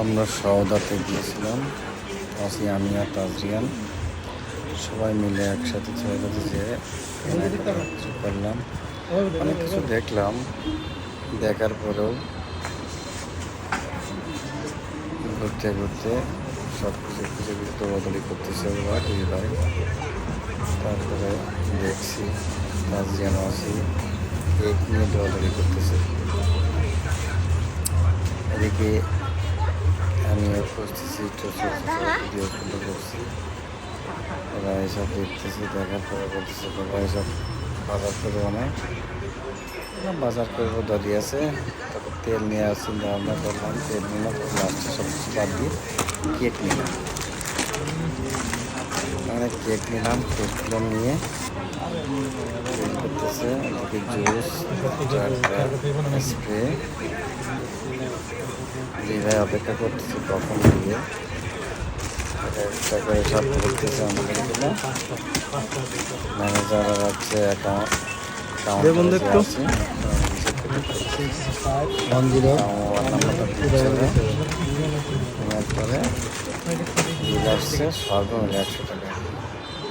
আমরা সওদাতে গিয়েছিলাম অসি আর তাজরিয়ান। সবাই মিলে একসাথে সওদাতে যেয়ে কিছু করলাম। অনেক কিছু দেখলাম, দেখার পরেও ঘুরতে ঘুরতে সব কিছু খুঁজে খুঁজে দৌড়াদৌড়ি করতেছে ওরা ভাই। তারপরে দেখছি তাজরিয়ান অসি কেক নিয়ে দৌড়াদৌড়ি করতেছে। এদিকে আমিও করতেছি ভিডিও ফুটো করছি। ওরা এসব দেখতেছি, দেখার পরে বলতেছে বাবা এসব বাজার করে অনেক বাজার করব, দাঁড়িয়ে আছে। তারপর তেল নিয়ে আসছি আমরা করলাম, তেল নিলাম লাস্টে সব কিছু বাদ দিয়ে কেক নিলাম। মানে কেক নিলাম কেকগুলো নিয়ে করতেছে জুস স্প্রে ভাই অপেক্ষা করতেছি কখন দিয়ে। একটা করে সব করতেছে আমাদের ম্যানেজার অ্যাকাউন্ট একশো টাকা।